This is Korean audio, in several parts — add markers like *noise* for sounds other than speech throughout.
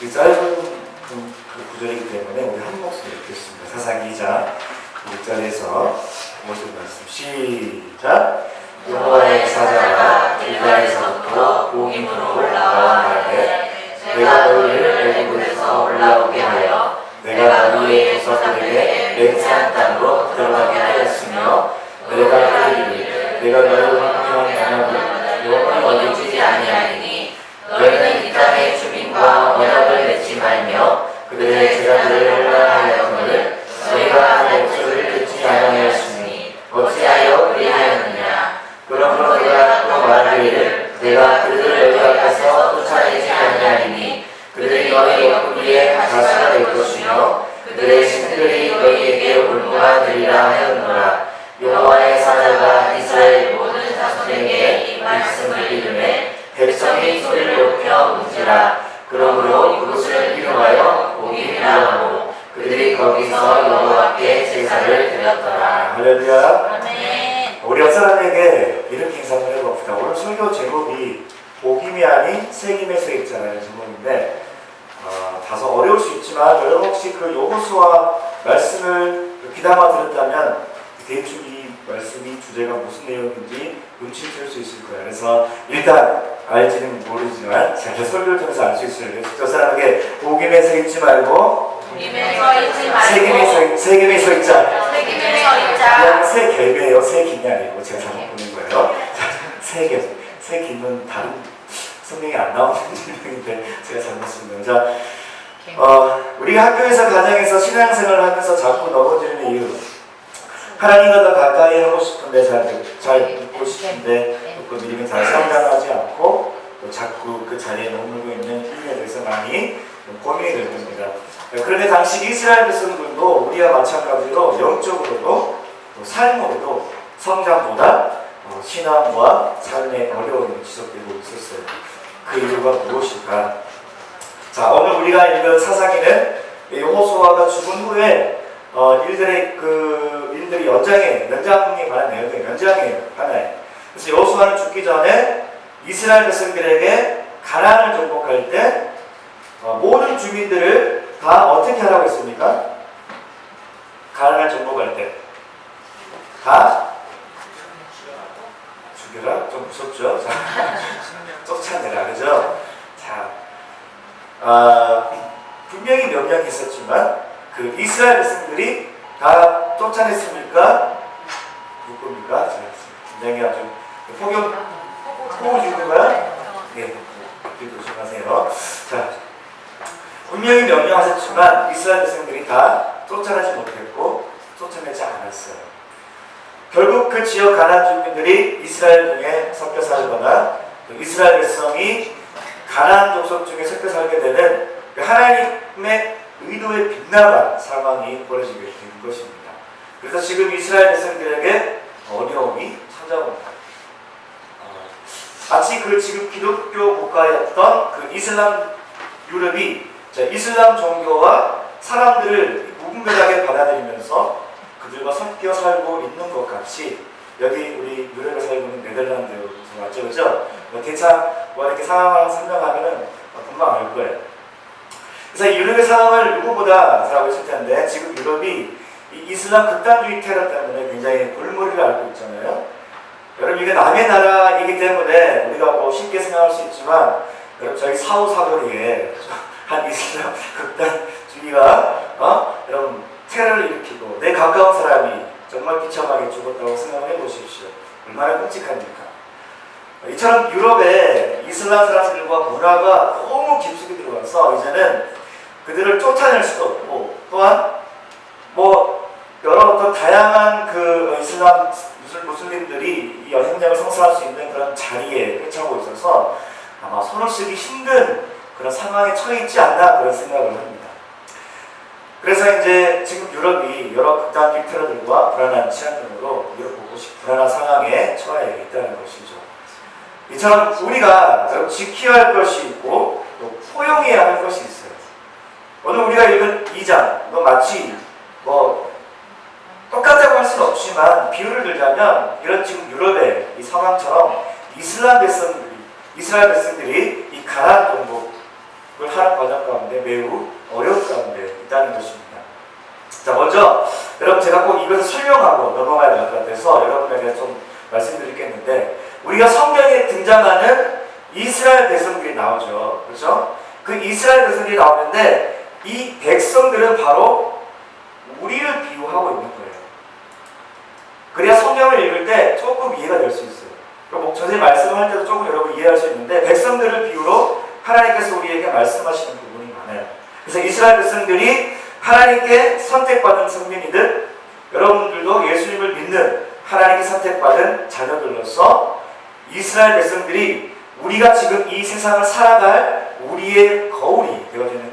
이 짧은 그, 그 구절이기 때문에 우리 한 목소리 읽겠습니다. 사사기 2장 1절에서 5절 말씀 시작 여호와의 사자가 길가에서부터 목임으로 올라와 말하되 내가 너희를 애굽에서 올라오게 하여 내가 너희의 조상들에게 맹세한 땅으로 들어가게 하였으며 내가 너희를 내가 너희를 확명한 나라를 영원히 얻어지지 아니하리 세김에서 있잖아요. 제목인데 어, 다소 어려울 수 있지만 여러분 혹시 그 요구수와 말씀을 귀담아 들었다면 대충 이 말씀이 주제가 무슨 내용인지 눈치챌 수 있을 거예요. 그래서 일단 알지는 모르지만 제가 설교를 통해서 알 수 있어요. 저 사람에게 복임에서 잊지 말고 세김에서 세김에서 있자. 세김에서 그냥 새 개미예요. 새 김이 아니고 제가 잘못 보는 거예요. 새 개, 새 김은 다른 성경이 안 나오는 질문인데 *laughs* 제가 잘못 쓴. 자, 어, 우리가 학교에서 가정에서 신앙생활을 하면서 자꾸 넘어지는 이유. 하나님과 더 가까이 하고 싶은데 잘, 잘 듣고 싶은데 또 믿음이 잘 성장하지 않고 또 자꾸 그 자리에 머물고 있는 이유에 대해서 많이 고민이 될 겁니다. 그런데 당시 이스라엘 백성들도 우리와 마찬가지로 영적으로도 또 삶으로도 성장보다 어, 신앙과 삶의 어려움이 지속되고 있었어요. 그 이유가 무엇일까? 자, 오늘 우리가 읽은 사사기는 여호수아가 죽은 후에 어, 일들의 그 일들이 연장에 연장에 관한 내용의 연장이에요 하나에. 그래서 여호수아는 죽기 전에 이스라엘 백성들에게 가나안을 정복할 때 어, 모든 주민들을 다 어떻게 하라고 했습니까? 가나안을 정복할 때 다 죽여라 좀 무섭죠. 자, 쫓아내라 그죠? 자, 아, 분명히 명령이 있었지만 그 이스라엘 백성들이 다 쫓아냈습니까? 누굽니까? 자, 굉장히 아주 폭염 호우 주는 거야? 네, 조심하세요. 자, 분명히 명령하셨지만 이스라엘 백성들이 다 쫓아내지 못했고 쫓아내지 않았어요. 결국 그 지역 가난 주민들이 이스라엘 중에 섞여 살거나 또 이스라엘 백성이 가난 족속 중에 섞여 살게 되는 그 하나님의 의도에 빗나간 상황이 벌어지게 된 것입니다. 그래서 지금 이스라엘 백성들에게 어려움이 찾아옵니다. 어, 마치 그 지금 기독교 국가였던 그 이슬람 유럽이 자, 이슬람 종교와 사람들을 무분별하게 받아들이면서 그들과 섞여 살고 있는 것 같이 여기 우리 유럽에 살고 있는 네덜란드 맞죠 그죠? 뭐 대차 뭐 이렇게 상황을 설명하면은 금방 알 거예요. 그래서 이 유럽의 상황을 누구보다 잘 알고 있을 텐데 지금 유럽이 이 이슬람 극단주의 테러 때문에 굉장히 골머리를 앓고 있잖아요. 여러분 이게 남의 나라이기 때문에 우리가 뭐 쉽게 생각할 수 있지만 여러분 저희 사후 사거리에 *laughs* 한 이슬람 극단주의가 어? 여러분 테러를 일으키고 내 가까운 사람이 정말 비참하게 죽었다고 생각해 보십시오. 얼마나 끔찍합니까? 이처럼 유럽의 이슬람 사람들과 문화가 너무 깊숙이 들어가서 이제는 그들을 쫓아낼 수도 없고 또한 뭐 여러 어떤 다양한 그 이슬람 무슬, 무슬림들이 이 영향력을 성사할 수 있는 그런 자리에 회차하고 있어서 아마 손을 쓰기 힘든 그런 상황에 처해 있지 않나 그런 생각을 합니다. 그래서 이제 지금 유럽이 여러 극단주의 테러들과 불안한 치안 등으로 유럽 곳곳이 불안한 상황에 처해 있다는 것이죠. 이처럼 우리가 지켜야 할 것이 있고 또 포용해야 할 것이 있어요. 오늘 우리가 읽은 2장, 너 마치 뭐 똑같다고 할 수는 없지만 비유를 들자면 이런 지금 유럽의 이 상황처럼 이슬람 백성들이 이스라엘 백성들이 이 동부 그걸 하는 과정 가운데 매우 어려운 가운데 있다는 것입니다. 자, 먼저 여러분 제가 꼭 이것을 설명하고 넘어가야 될 것 같아서 여러분에게 좀 말씀드리겠는데 우리가 성경에 등장하는 이스라엘 백성들이 나오죠. 그렇죠? 그 이스라엘 백성들이 나오는데 이 백성들은 바로 우리를 비유하고 있는 거예요. 그래야 성경을 읽을 때 조금 이해가 될 수 있어요. 그럼 뭐 전에 말씀할 때도 조금 여러분 이해할 수 있는데 백성들을 비유로 하나님께서 우리에게 말씀하시는 부분이 많아요. 그래서 이스라엘 백성들이 하나님께 선택받은 성민이들 여러분들도 예수님을 믿는 하나님께 선택받은 자녀들로서 이스라엘 백성들이 우리가 지금 이 세상을 살아갈 우리의 거울이 거예요.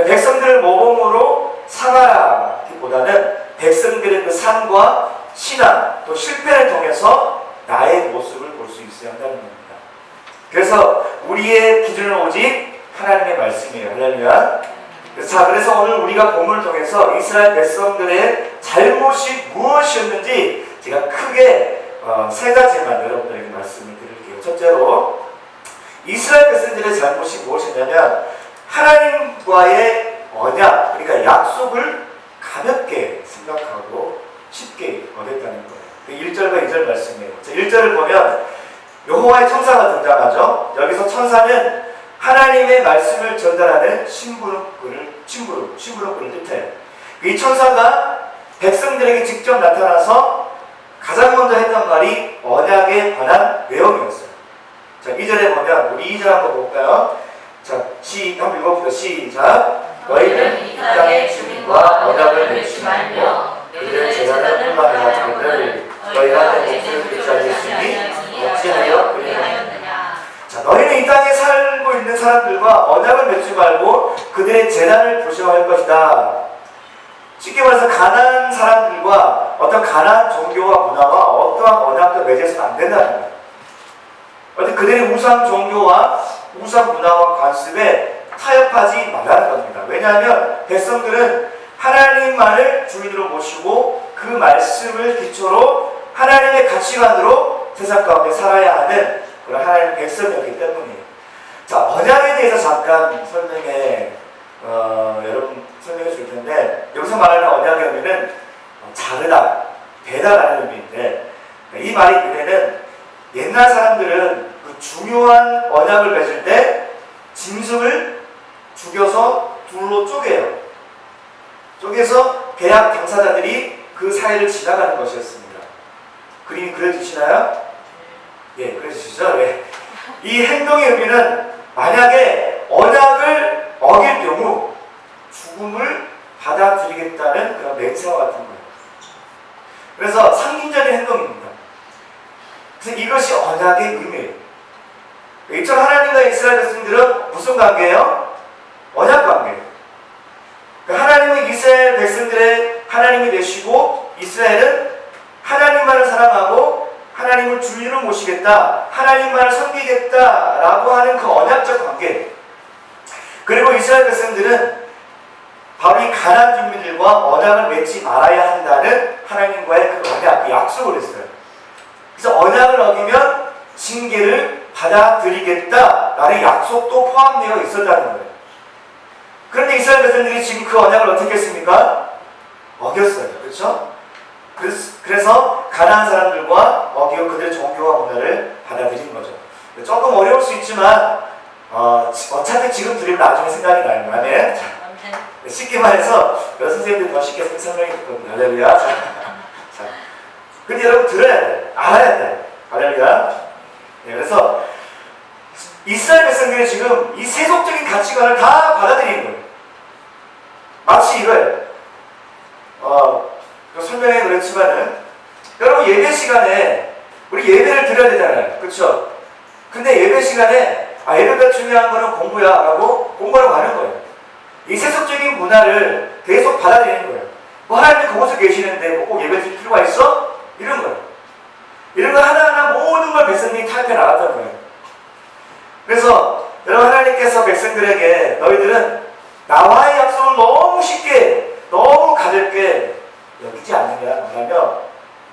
그러니까 백성들을 모범으로 삼아라기보다는 백성들의 그 삶과 신앙 또 실패를 통해서 나의 모습을 볼 수 있어야 한다는 겁니다. 그래서 우리의 기준은 오직 하나님의 말씀이에요. 할렐루야. 자, 그래서 오늘 우리가 본문을 통해서 이스라엘 백성들의 잘못이 무엇이었는지 제가 크게 어, 세 가지만 여러분들에게 말씀을 드릴게요. 첫째로 이스라엘 백성들의 잘못이 무엇이냐면 하나님과의 언약, 그러니까 약속을 가볍게 생각하고 쉽게 어겼다는 거예요. 그 1절과 2절 말씀이에요. 자, 1절을 보면 여호와의 천사가 등장하죠. 여기서 천사는 하나님의 말씀을 전달하는 심부름꾼을 심부름 심부름꾼을 뜻해요. 이 천사가 백성들에게 직접 나타나서 가장 먼저 했던 말이 언약에 관한 내용이었어요. 자, 2절에 보면 우리 2절 한번 볼까요? 자, 시 한번 읽어봅시다. 시작. 너희는 이 땅의 주민과 언약을 맺지 말며 그들의 재산을 분만하여 그들 너희가 내 목숨을 붙지 않으시니 어찌하여 그리하였느냐 자, 자, 너희는 이 땅에 살고 있는 사람들과 언약을 맺지 말고 그들의 재단을 부셔할 것이다. 쉽게 말해서 가난한 사람들과 어떤 가난한 종교와 문화와 어떠한 언약도 맺어서는 안 된다는 거예요. 어떤 그들의 우상 종교와 우상 문화와 관습에 타협하지 말라는 겁니다. 왜냐하면 백성들은 하나님만을 주인으로 모시고 그 말씀을 기초로 하나님의 가치관으로 세상 가운데 살아야 하는 그런 하나님의 백성이었기 때문이에요. 자, 언약에 대해서 잠깐 설명해, 어, 여러분 설명해 줄 텐데, 여기서 말하는 언약의 의미는 자르다, 배다라는 의미인데, 이 말의 의미는 옛날 사람들은 그 중요한 언약을 맺을 때 짐승을 죽여서 둘로 쪼개요. 쪼개서 계약 당사자들이 그 사이를 지나가는 것이었습니다. 그림이 그려지시나요? 예, 그려지시죠? 예. 이 행동의 의미는 만약에 언약을 어길 경우 죽음을 받아들이겠다는 그런 맹세와 같은 거예요. 그래서 상징적인 행동입니다. 이것이 언약의 의미예요. 이처럼 하나님과 이스라엘 백성들은 무슨 관계예요? 언약 관계예요. 그러니까 하나님은 이스라엘 백성들의 하나님이 되시고 이스라엘은 하나님만을 사랑하고 하나님을 주인으로 모시겠다, 하나님만을 섬기겠다라고 하는 그 언약적 관계. 그리고 이스라엘 백성들은 바로 이 가난 주민들과 언약을 맺지 말아야 한다는 하나님과의 그 언약, 그 약속을 했어요. 그래서 언약을 어기면 징계를 받아들이겠다라는 약속도 포함되어 있었다는 거예요. 그런데 이스라엘 백성들이 지금 그 언약을 어떻게 했습니까? 어겼어요. 그렇죠? 그래서, 가난한 사람들과 어기고 그들의 종교와 문화를 받아들인 거죠. 조금 어려울 수 있지만 어, 어차피 지금 들으면 나중에 생각이 나요. 아멘. 자, 쉽게 말해서 여러 선생님들이 더 쉽게 설명해 줄 겁니다. 할렐루야. 자, 자. 근데 여러분 들어야 돼. 알아야 돼. 할렐루야. 네, 그래서 이스라엘 백성들이 지금 이 세속적인 가치관을 다 받아들이는 거예요. 마치 이거예요. 어, 그 설명해 그랬지만은 여러분 예배 시간에 우리 예배를 드려야 되잖아요. 그렇죠? 근데 예배 시간에 아 예배가 중요한 거는 공부야 라고 공부하러 가는 거예요. 이 세속적인 문화를 계속 받아들이는 거예요. 뭐 하나님 그곳에 계시는데 뭐 꼭 예배 드릴 필요가 있어? 이런 거예요. 이런 거 하나하나 모든 걸 백성들이 타협해 나갔던 거예요. 그래서 여러분 하나님께서 백성들에게 너희들은 나와의 약속을 너무 쉽게 너무 가볍게 여기지 않느냐 말하며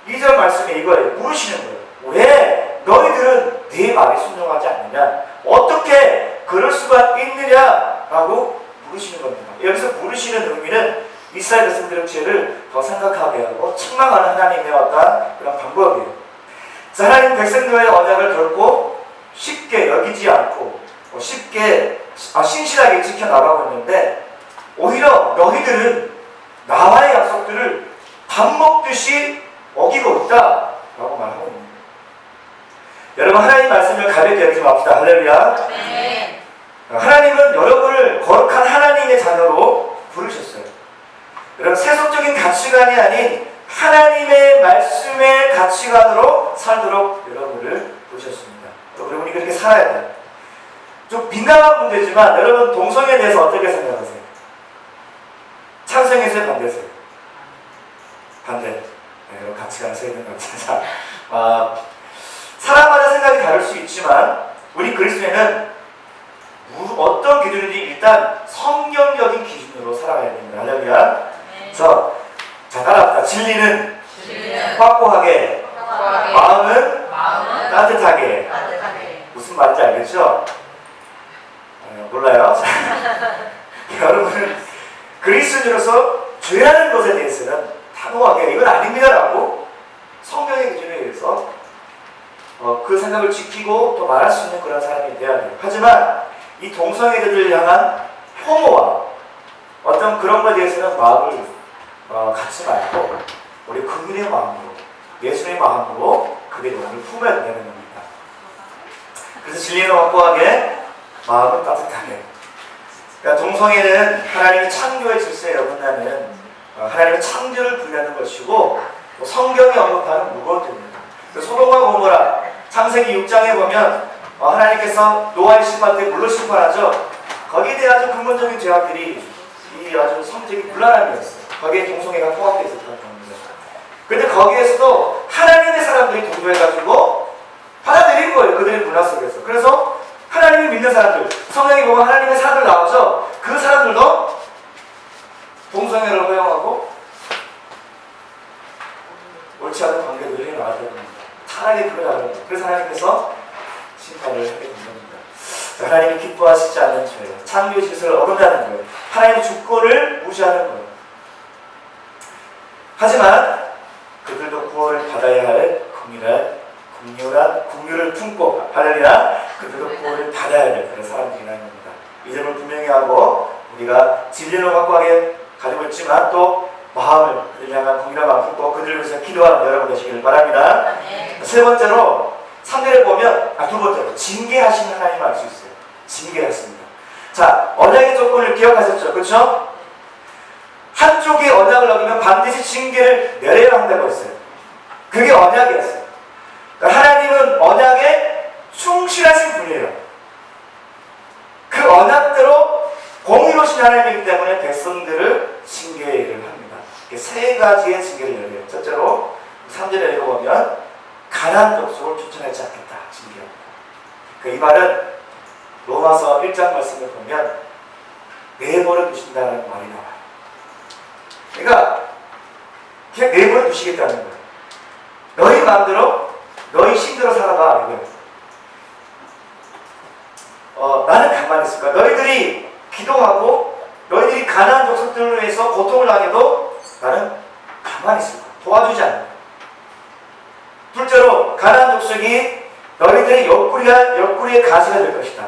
2절 말씀에 이거예요. 물으시는 거예요. 왜 너희들은 네 말에 순종하지 않느냐? 어떻게 그럴 수가 있느냐? 라고 부르시는 겁니다. 여기서 부르시는 의미는 이스라엘 백성들의 죄를 더 생각하게 하고 책망하는 하나님의 어떤 그런 방법이에요. 자, 하나님 백성들과의 언약을 결코 쉽게 여기지 않고 어, 쉽게 아, 신실하게 지켜나가고 있는데 오히려 너희들은 나와의 약속들을 밥 먹듯이 어기고 있다 라고 말하고 있는 거예요. 여러분 하나님 말씀을 가볍게 여기지 맙시다. 할렐루야. 아멘. 하나님은 여러분을 거룩한 하나님의 자녀로 부르셨어요. 여러분 세속적인 가치관이 아닌 하나님의 말씀 의 가치관으로 살도록 여러분을 부르셨습니다. 여러분이 그렇게 살아야 돼요. 좀 민감한 문제지만 여러분 동성애에 대해서 어떻게 생각하세요? 찬성해서요, 반대세요? 반대. 네, 가치관 서 있는 거죠. 아, 사람마다 생각이 다를 수 있지만 우리 그리스도인은 무- 어떤 기준인지 일단 성경적인 기준으로 살아가야 됩니다. 할렐루야. 그래서 자 따라합시다. 진리는 확고하게, 확고하게, 마음은 마음은 따뜻하게. 따뜻하게. 무슨 말인지 알겠죠? 어, 몰라요? *laughs* 여러분은 그리스도인으로서 죄라는 것에 대해서는 단호하게 이건 아닙니다라고 성경의 기준에 의해서 어, 그 생각을 지키고 또 말할 수 있는 그런 사람이 되어야 돼요. 하지만 이 동성애자들을 향한 혐오와 어떤 그런 것에 대해서는 마음을 어, 갖지 말고 우리 국민의 마음으로 예수의 마음으로 그의 영을 품어야 되는 겁니다. 그래서 진리는 확고하게 마음은 따뜻하게 그러니까 동성애는 하나님의 창조의 질서에 어긋나는 어, 하나님의 창조를 부인하는 것이고 또 성경이 언급하는 무거운 죄입니다. 그 소돔과 고모라 창세기 6장에 보면 어, 하나님께서 노아의 심판 때 물로 심판하죠. 거기에 대한 아주 근본적인 죄악들이 이 아주 성적인 불안함이었어요. 거기에 동성애가 포함되어 있었던 겁니다. 근데 거기에서도 하나님의 사람들이 동조해가지고 받아들인 거예요. 그들의 문화 속에서. 그래서 하나님을 믿는 사람들, 성경에 보면 하나님의 사람들 나오죠. 그 사람들도 동성애를 허용하고 옳지 않은 관계들이 나왔던 겁니다. 차라리 그걸 알아요. 그래서 하나님께서 심판을 하게 된 겁니다. 자, 하나님이 기뻐하시지 않는 죄예요. 창조 질서를 어긋나는 거예요. 하나님의 주권을 무시하는 거예요. 하지만 그들도 구원을 받아야 할 국민을 국률한 국률을 품고 할렐루야 그들도 구원을 받아야 될 그런 사람들이라는 겁니다. 이 점을 분명히 하고 우리가 진리를 확고하게 가지고 있지만 또 마음을 그들 향한 마음 품고 그들을 위해서 기도하는 여러분 되시기를 바랍니다. 아멘. 세 번째로 3절에 보면 아 두 번째로 징계하시는 하나님 알 수 있어요. 징계하십니다. 자 언약의 조건을 기억하셨죠, 그렇죠? 한쪽이 언약을 어기면 반드시 징계를 내려야 한다고 했어요. 그게 언약이었어요. 그러니까 하나님은 언약에 충실하신 분이에요. 그 언약대로 공의로신 하나님이기 때문에 백성들을 징계의 일을 합니다. 세 가지의 징계를 내려요. 첫째로 3절에 보면 가난 족속을 추천하지 않겠다. 징계합니다. 그이 말은 로마서 1장 말씀을 보면 내버려 두신다는 말이 나와요. 그러니까 그냥 내버려 두시겠다는 거예요. 너희 마음대로 너희 힘대로 살아봐. 어, 나는 가만히 있을 거야. 너희들이 기도하고 너희들이 가난한 족속들을 위해서 고통을 당해도 나는 가만히 있을 거야. 도와주지 않아. 둘째로 가난한 족속이 너희들의 옆구리가 옆구리의 가시가 될 것이다.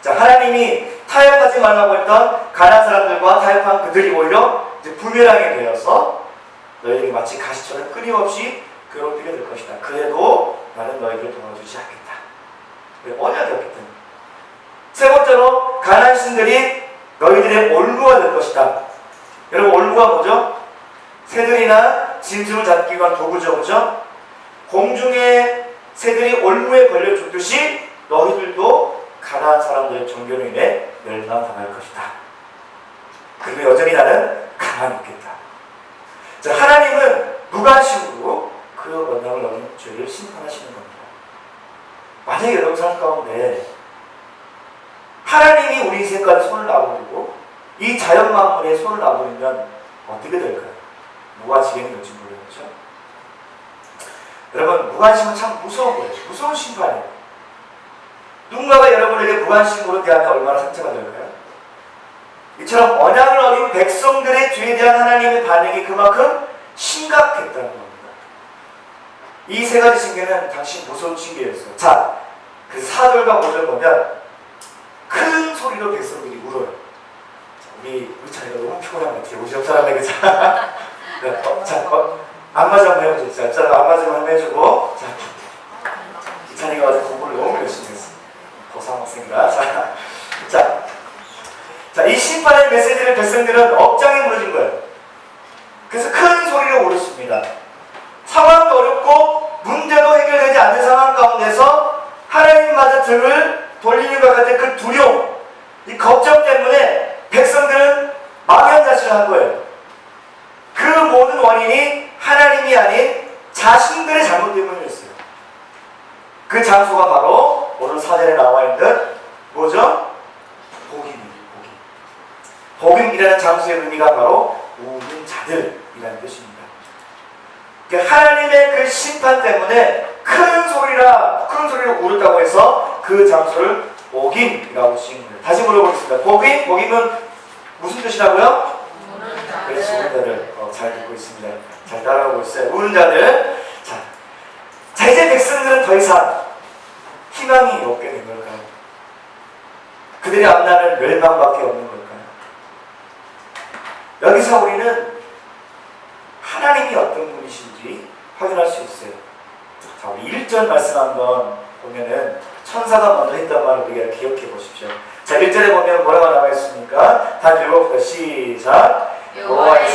자 하나님이 타협하지 말라고 했던 가난한 사람들과 타협한 그들이 오히려 이제 부메랑이 되어서 너희에게 마치 가시처럼 끊임없이 괴롭히게 될 것이다. 그래도 나는 너희들을 도와주지 않겠다. 왜? 언약이었기 때문에. 세 번째로 가난한 신들이 너희들의 올무가 될 것이다. 여러분 올무가 뭐죠? 새들이나 짐승을 잡기 위한 도구죠, 그죠? 공중에 새들이 올무에 걸려 죽듯이 너희들도 가난한 사람들의 종교로 인해 멸망당할 것이다. 그리고 여전히 나는 가만히 있겠다. 자, 하나님은 무관심으로 그 원망을 어긴 죄를 심판하시는 겁니다. 만약에 여러분 삶 가운데 하나님이 우리 인생까지 손을 놔버리고 이 자연 만물에 손을 놔버리면 어떻게 될까요? 누가 지경이 될지 모르겠죠. 여러분 무관심은 참 무서운 거예요. 무서운 심판이에요. 누군가가 여러분에게 무관심으로 대하면 얼마나 상처가 될까요? 이처럼 언약을 어긴 백성들의 죄에 대한 하나님의 반응이 그만큼 심각했다는 겁니다. 이 세 가지 징계는 당시 무서운 징계였어요. 자, 그 4절과 5절 보면 큰 소리로 백성들이 울어요. 자, 우리 우리 차례가 너무 피곤한 것 같아요. 옆 사람에게 자, *laughs* 네, 어, 자, 어, 안맞이 한번 해보죠. 자, 자, 안맞이 한번 해주고, 자, 이찬이가 어제 공부를 너무 열심히 했어. 고3 학생이라. 자, 자, 자, 이 심판의 메시지를 백성들은 억장에 무너진 거예요. 그래서 큰 소리로 울었습니다. 상황도 어렵고 문제도 해결되지 않는 상황 가운데서 하나님마저 등을 돌리는 것 같은 그 두려움, 이 걱정 때문에 백성들은 망연자실을 한 거예요. 그 모든 원인이 하나님이 아닌 자신들의 잘못 때문이었어요. 그 장소가 바로 오늘 사전에 나와 있는 뭐죠? 복임입니다. 복임이라는 장소의 의미가 바로 우는 자들이라는 뜻입니다. 그러니까 하나님의 그 심판 때문에 큰 소리라 큰 소리로 울었다고 해서 그 장소를 복임이라고 지은 거예요. 다시 물어보겠습니다. 복임, 복임은 무슨 뜻이라고요? 그렇지, 우는 자들 어, 잘 듣고 있습니다. 잘 따라오고 있어요. 우는 자들. 자, 자 이제 백성들은 더 이상 희망이 없게 된 걸까요? 그들의 앞날은 멸망밖에 없는? 여기서 우리는 하나님이 어떤 분이신지 확인할 수 있어요. 자, 우리 1절 말씀 한번 보면은 천사가 먼저 했던 말을 우리가 기억해 보십시오. 자, 1절에 보면 뭐라고 나와 있습니까? 다 읽어봅시다. 시작. 여호와의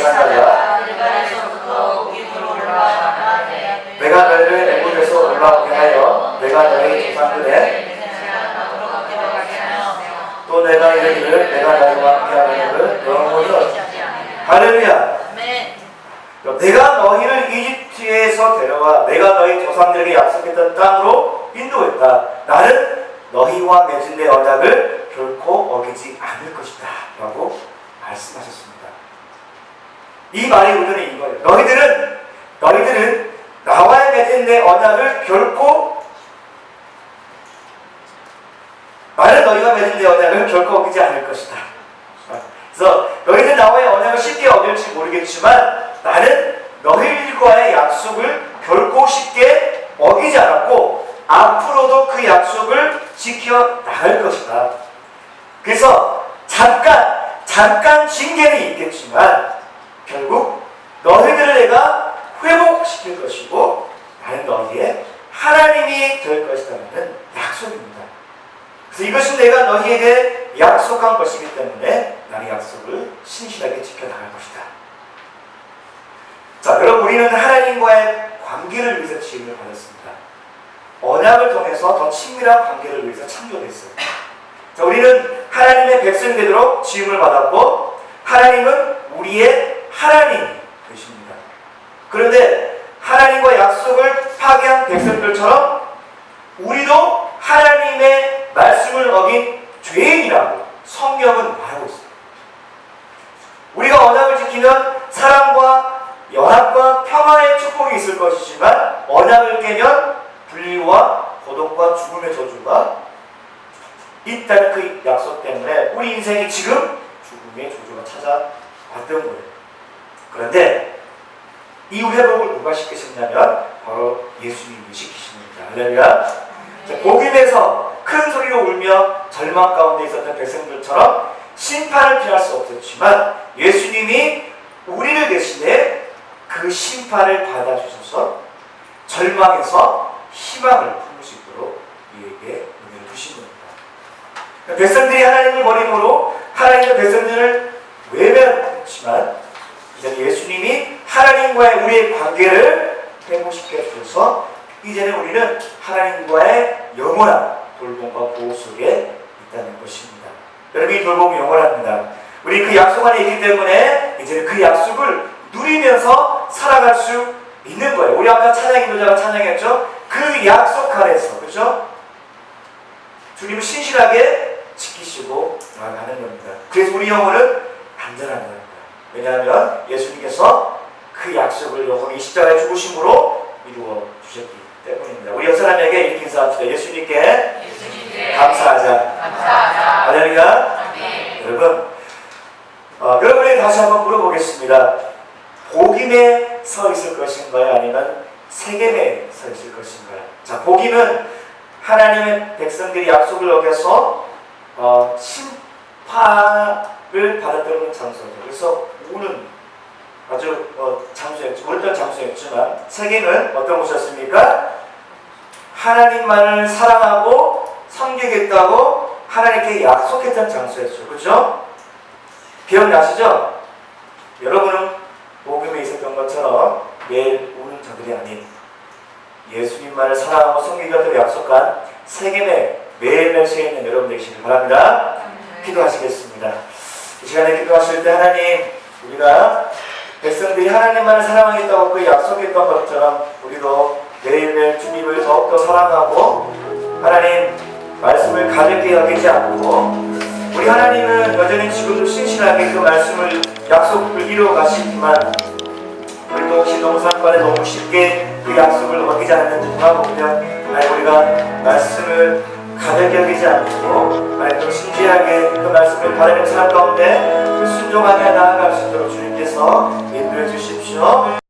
복임으로 올라가되 내가 너희를 애굽에서 올라오게 하여 내가 너희 조상들의 또 내가 이르기를 내가 너희와 함께하는 영원히 얻 할렐루야. 내가 너희를 이집트에서 데려와 내가 너희 조상들에게 약속했던 땅으로 인도했다. 나는 너희와 맺은 내 언약을 결코 어기지 않을 것이다. 라고 말씀하셨습니다. 이 말의 의도는 이거예요. 너희들은 너희들은 나와 맺은 내 언약을 결코 나는 너희가 맺은 내 언약을 결코 어기지 않을 것이다. 그래서 너희들 나와의 언약을 쉽게 모르겠지만 나는 너희들과의 약속을 결코 쉽게 어기지 않았고 앞으로도 그 약속을 지켜 나갈 것이다. 그래서 잠깐 잠깐 징계는 있겠지만 결국 너희들을 내가 회복시킬 것이고 나는 너희의 하나님이 될 것이라는 약속입니다. 그래서 이것은 내가 너희에게 약속한 것이기 때문에 나는 약속을 신실하게 지켜나갈 것이다. 우리는 하나님과의 관계를 위해서 지음을 받았습니다. 언약을 통해서 더 친밀한 관계를 위해서 창조됐어요. 자, 우리는 하나님의 백성이 되도록 지음을 받았고 하나님은 우리의 하나님 되십니다. 그런데 하나님과 약속을 파괴한 백성들처럼 우리도 하나님의 말씀을 어긴 죄인이라고 성경은 말하고 있습니다. 우리가 언약을 지키면 사랑과 연합과 평화의 축복이 있을 것이지만 언약을 깨면 분리와 고독과 죽음의 저주가 있다는 그 약속 때문에 우리 인생이 지금 죽음의 저주가 찾아왔던 거예요. 그런데 이 회복을 누가 시키셨냐면 바로 예수님이 시키십니다. 할렐루야. 자, 복임에서 큰 소리로 울며 절망 가운데 있었던 백성들처럼 심판을 피할 수 없었지만 예수님이 우리를 대신에 그 심판을 받아주셔서 절망에서 희망을 품을 수 있도록 우리에게 은혜를 주신 겁니다. 백성들이 하나님을 버림으로 하나님의 백성들을 외면했지만 이제는 예수님이 하나님과의 우리의 관계를 회복시켜 주셔서 이제는 우리는 하나님과의 영원한 돌봄과 보호 속에 있다는 것입니다. 여러분 이 돌봄이 영원합니다. 우리 그 약속 안에 있기 때문에 이제는 그 약속을 누리면서 살아갈 수 있는 거예요. 우리 아까 찬양 인도자가 찬양했죠. 그 약속 안에서 그렇죠? 주님을 신실하게 지키시고 나아가는 겁니다. 그래서 우리 영혼은 안전한 겁니다. 왜냐하면 예수님께서 그 약속을 영원히 십자가에 죽으심으로 이루어 주셨기 때문입니다. 우리 옆 사람에게 이렇게 인사합시다. 예수님께 예수님께 감사하자. 감사하자. 아멘. 여러분 어, 여러분이 다시 한번 물어보겠습니다. 복임에 서 있을 것인가요? 아니면 세겜에 서 있을 것인가요? 자, 복임은 하나님의 백성들이 약속을 어겨서 어, 심판을 받아들이는 장소죠. 그래서 우는 아주 어, 장소였죠. 몰던 장소였지만 세겜은 어떤 곳이었습니까? 하나님만을 사랑하고 섬기겠다고 하나님께 약속했던 장소였죠. 그렇죠? 기억나시죠? 여러분은 것처럼 매일 우는 자들이 아닌 예수님만을 사랑하고 섬기겠다고 약속한 세겜에 매일매일 서 있는 여러분 되시길 바랍니다. 기도하시겠습니다. 이 시간에 기도하실 때 하나님 우리가 백성들이 하나님만을 사랑하겠다고 그 약속했던 것처럼 우리도 매일매일 주님을 더욱더 사랑하고 하나님 말씀을 가볍게 여기지 않고 우리 하나님은 여전히 지금도 신실하게 그 말씀을 약속을 이루어 가시지만 우리도 혹시 상관에 너무 쉽게 그 약속을 어기지 않는지 돌아보면 아니 우리가 말씀을 가볍게 여기지 않고 아니 또 신실하게 그 말씀을 바라는 사람 가운데 그 순종하게 나아갈 수 있도록 주님께서 인도해 주십시오.